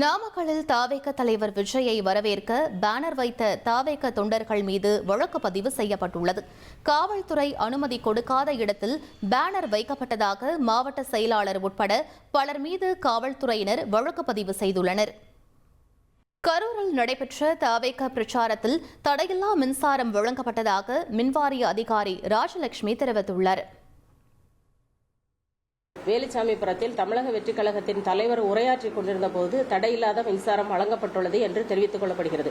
நாமக்கலில் தாவேக தலைவர் விஜயை வரவேற்க பேனர் வைத்த தாவேக தொண்டர்கள் மீது வழக்கு பதிவு செய்யப்பட்டுள்ளது. காவல்துறை அனுமதி கொடுக்காத இடத்தில் பேனர் வைக்கப்பட்டதாக மாவட்ட செயலாளர் உட்பட பலர் மீது காவல்துறையினர் வழக்கு பதிவு செய்துள்ளனர். கரூரில் நடைபெற்ற தாவேக பிரச்சாரத்தில் தடையில்லா மின்சாரம் வழங்கப்பட்டதாக மின்வாரிய அதிகாரி ராஜலட்சுமி தெரிவித்துள்ளார். வேலுச்சாமிபுரத்தில் தமிழக வெற்றிக் கழகத்தின் தலைவர் உரையாற்றிக் கொண்டிருந்த போது தடையில்லாத மின்சாரம் வழங்கப்பட்டுள்ளது என்று தெரிவித்துக் கொள்ளப்படுகிறது.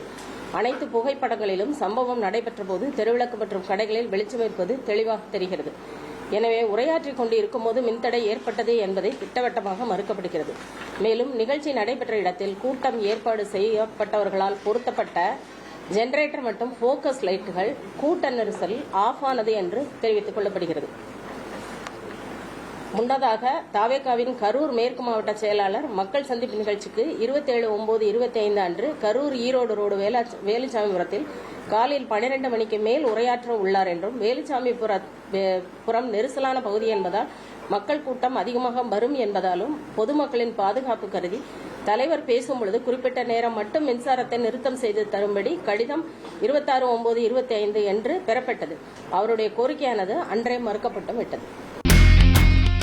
அனைத்து புகைப்படங்களிலும் சம்பவம் நடைபெற்ற போது தெருவிளக்கு மற்றும் கடைகளில் வெளிச்சம் இருப்பது தெளிவாக தெரிகிறது. எனவே உரையாற்றிக் கொண்டு இருக்கும்போது மின்தடை ஏற்பட்டது என்பதை திட்டவட்டமாக மறுக்கப்படுகிறது. மேலும் நிகழ்ச்சி நடைபெற்ற இடத்தில் கூட்டம் ஏற்பாடு செய்யப்பட்டவர்களால் பொருத்தப்பட்ட ஜெனரேட்டர் மற்றும் போக்கஸ் லைட்டுகள் கூட்ட நெரிசல் ஆஃப் ஆனது என்று தெரிவித்துக் கொள்ளப்படுகிறது. முன்னதாக தாவேகாவின் கரூர் மேற்கு மாவட்ட செயலாளர் மக்கள் சந்திப்பு நிகழ்ச்சிக்கு இருபத்தேழு ஒன்பது இருபத்தி ஐந்து அன்று கரூர் ஈரோடு ரோடு வேலா வேலுச்சாமிபுரத்தில் காலையில் பனிரெண்டு மணிக்கு மேல் உரையாற்ற உள்ளார் என்றும் வேலுச்சாமிபுர புறம் நெரிசலான பகுதி என்பதால் மக்கள் கூட்டம் அதிகமாக வரும் என்பதாலும் பொதுமக்களின் பாதுகாப்பு கருதி தலைவர் பேசும் பொழுது குறிப்பிட்ட நேரம் மட்டும் மின்சாரத்தை நிறுத்தம் செய்து தரும்படி கடிதம் இருபத்தாறு ஒன்பது இருபத்தி ஐந்து என்று பெறப்பட்டது. அவருடைய கோரிக்கையானது அன்றே மறுக்கப்பட்டு விட்டது.